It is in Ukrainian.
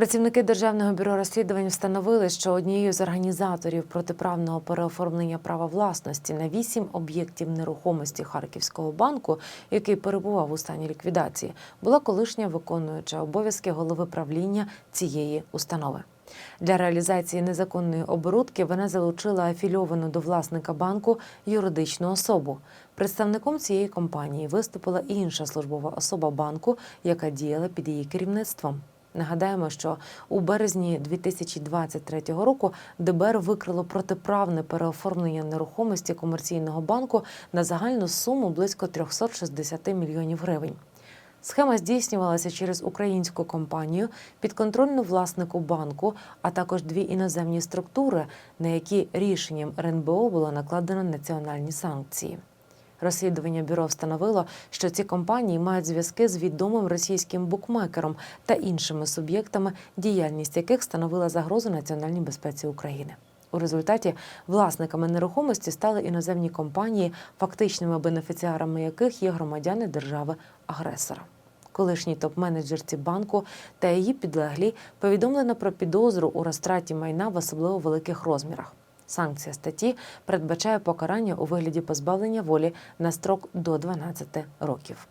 Працівники Державного бюро розслідувань встановили, що однією з організаторів протиправного переоформлення права власності на вісім об'єктів нерухомості Харківського банку, який перебував у стані ліквідації, була колишня виконуюча обов'язки голови правління цієї установи. Для реалізації незаконної оборудки вона залучила афільовану до власника банку юридичну особу. Представником цієї компанії виступила і інша службова особа банку, яка діяла під її керівництвом. Нагадаємо, що у березні 2023 року ДБР викрило протиправне переоформлення нерухомості комерційного банку на загальну суму близько 360 мільйонів гривень. Схема здійснювалася через українську компанію, підконтрольну власнику банку, а також дві іноземні структури, на які рішенням РНБО було накладено національні санкції. Розслідування бюро встановило, що ці компанії мають зв'язки з відомим російським букмекером та іншими суб'єктами, діяльність яких становила загрозу національній безпеці України. У результаті власниками нерухомості стали іноземні компанії, фактичними бенефіціарами яких є громадяни держави-агресора. Колишній топ-менеджерці банку та її підлеглі повідомлено про підозру у розтраті майна в особливо великих розмірах. Санкція статті передбачає покарання у вигляді позбавлення волі на строк до 12 років.